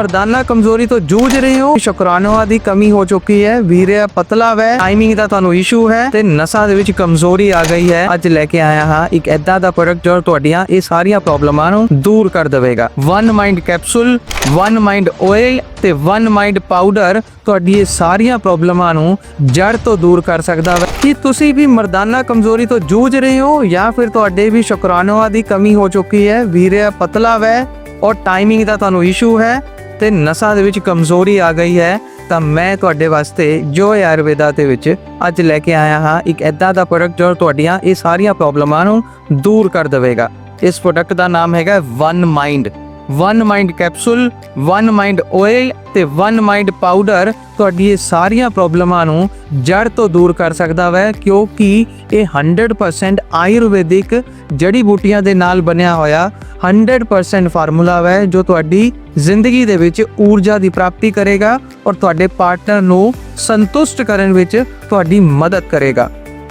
ਮਰਦਾਨਾ ਕਮਜ਼ੋਰੀ ਤੋਂ ਜੂਝ ਰਹੇ ਹੋ। ਸ਼ੁਕਰਾਨਵਾ ਦੀ ਕਮੀ ਹੋ ਚੁੱਕੀ ਹੈ। ਵੀਰਿਆ, ਪਤਲਾ ਹੈ ਟਾਈਮਿੰਗ ਦਾ ਤੁਹਾਨੂੰ ਇਸ਼ੂ ਹੈ ਤੇ ਨਸਾਂ ਦੇ ਵਿੱਚ ਕਮਜ਼ੋਰੀ ਆ ਗਈ ਹੈ। ਅੱਜ ਲੈ ਕੇ ਆਇਆ ਹਾਂ ਇੱਕ ਐਦਾਂ ਦਾ ਪ੍ਰੋਡਕਟ ਜੋ ਤੁਹਾਡੀਆਂ ਇਹ ਸਾਰੀਆਂ ਪ੍ਰੋਬਲਮਾਂ ਨੂੰ ਦੂਰ ਕਰ ਦੇਵੇਗਾ। One mind capsule one mind oil ਤੇ ਵਨ ਮਾਈਂਡ ਪਾਊਡਰ ਤੁਹਾਡੀ ਇਹ ਸਾਰੀਆਂ ਪ੍ਰੋਬਲਮਾਂ ਨੂੰ ਜੜ ਤੋਂ ਦੂਰ ਕਰ ਸਕਦਾ ਹੈ ਕੀ ਤੁਸੀਂ ਵੀ ਮਰਦਾਨਾ ਕਮਜ਼ੋਰੀ ਤੋਂ ਜੂਝ ਰਹੇ ਹੋ ਜਾਂ ਫਿਰ ਤੁਹਾਡੇ ਵੀ ਸ਼ੁਕਰਾਨਵਾ ਦੀ ਕਮੀ ਹੋ ਚੁੱਕੀ ਹੈ? ਵੀਰਿਆ, ਪਤਲਾ ਵੈ। ਔਰ ਟਾਈਮਿੰਗ ਦਾ ਤੁਹਾਨੂੰ ਇਸ਼ੂ ਹੈ। ਤੇ ਨਸਾਂ ਦੇ ਵਿੱਚ ਕਮਜ਼ੋਰੀ ਆ ਗਈ ਹੈ, ਤਾਂ ਮੈਂ ਤੁਹਾਡੇ ਵਾਸਤੇ ਜੋ ਆਯੁਰਵੇਦਾ ਦੇ ਵਿੱਚ ਅੱਜ ਲੈ ਕੇ ਆਇਆ ਹਾਂ, ਇੱਕ ਐਦਾਂ ਦਾ ਪ੍ਰੋਡਕਟ ਜੋ ਤੁਹਾਡੀਆਂ ਇਹ ਸਾਰੀਆਂ ਪ੍ਰੋਬਲਮਾਂ ਨੂੰ ਦੂਰ ਕਰ ਦੇਵੇਗਾ। ਇਸ ਪ੍ਰੋਡਕਟ ਦਾ ਨਾਮ ਹੈਗਾ one mind one mind capsule one mind oil ਤੇ ਵਨ ਮਾਈਂਡ ਪਾਊਡਰ ਤੁਹਾਡੀ ਇਹ ਸਾਰੀਆਂ ਪ੍ਰੋਬਲਮਾਂ ਨੂੰ ਜੜ ਤੋਂ ਦੂਰ ਕਰ ਸਕਦਾ ਹੈ ਕਿਉਂਕਿ ਇਹ 100% ਆਯੁਰਵੈਦਿਕ ਜੜੀ ਬੂਟੀਆਂ ਦੇ ਨਾਲ ਬਣਿਆ ਹੋਇਆ 100% ਫਾਰਮੂਲਾ ਹੈ ਜੋ ਤੁਹਾਡੀ ਜ਼ਿੰਦਗੀ ਦੇ ਵਿੱਚ ਊਰਜਾ ਦੀ ਪ੍ਰਾਪਤੀ ਕਰੇਗਾ ਔਰ ਤੁਹਾਡੇ ਪਾਰਟਨਰ ਨੂੰ ਸੰਤੁਸ਼ਟ ਕਰਨ ਵਿੱਚ ਤੁਹਾਡੀ ਮਦਦ ਕਰੇਗਾ।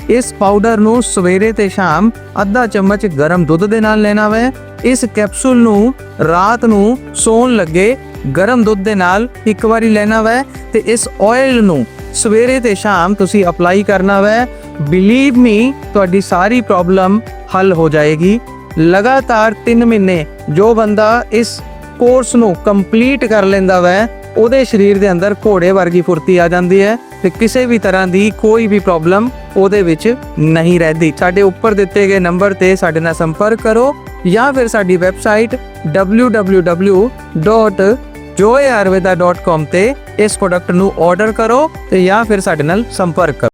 ਇਸ ਪਾਊਡਰ ਨੂੰ ਸਵੇਰੇ ਤੇ ਸ਼ਾਮ ਅੱਧਾ ਚਮਚ ਗਰਮ ਦੁੱਧ ਦੇ ਨਾਲ ਲੈਣਾ ਹੈ ਇਸ ਕੈਪਸੂਲ ਨੂੰ ਰਾਤ ਨੂੰ ਸੌਣ ਲੱਗੇ, ਗਰਮ ਦੁੱਧ ਦੇ ਨਾਲ ਇੱਕ ਵਾਰੀ ਲੈਣਾ ਹੈ ਤੇ ਇਸ ਆਇਲ ਨੂੰ ਸਵੇਰੇ ਤੇ ਸ਼ਾਮ ਤੁਸੀਂ ਅਪਲਾਈ ਕਰਨਾ ਹੈ ਬਲੀਵ ਮੀ ਤੁਹਾਡੀ ਸਾਰੀ ਪ੍ਰੋਬਲਮ ਹੱਲ ਹੋ ਜਾਏਗੀ। ਲਗਾਤਾਰ 3 ਮਹੀਨੇ ਜੋ ਬੰਦਾ ਇਸ ਕੋਰਸ ਨੂੰ ਕੰਪਲੀਟ ਕਰ ਲੈਂਦਾ ਵੈ, ਉਹਦੇ ਸਰੀਰ ਦੇ ਅੰਦਰ ਘੋੜੇ ਵਰਗੀ ਫੁਰਤੀ ਆ ਜਾਂਦੀ ਹੈ ਤੇ ਕਿਸੇ ਵੀ ਤਰ੍ਹਾਂ ਦੀ ਕੋਈ ਵੀ ਪ੍ਰੋਬਲਮ ਉਹਦੇ ਵਿੱਚ ਨਹੀਂ ਰਹਿੰਦੀ। ਸਾਡੇ ਉੱਪਰ ਦਿੱਤੇ ਗਏ ਨੰਬਰ ਤੇ ਸਾਡੇ ਨਾਲ ਸੰਪਰਕ ਕਰੋ। ਜਾਂ ਫਿਰ ਸਾਡੀ ਵੈਬਸਾਈਟ www.joyayurveda.com ਤੇ ਇਸ ਪ੍ਰੋਡਕਟ ਨੂੰ ਆਰਡਰ ਕਰੋ ਤੇ ਜਾਂ ਫਿਰ ਸਾਡੇ ਨਾਲ ਸੰਪਰਕ ਕਰੋ।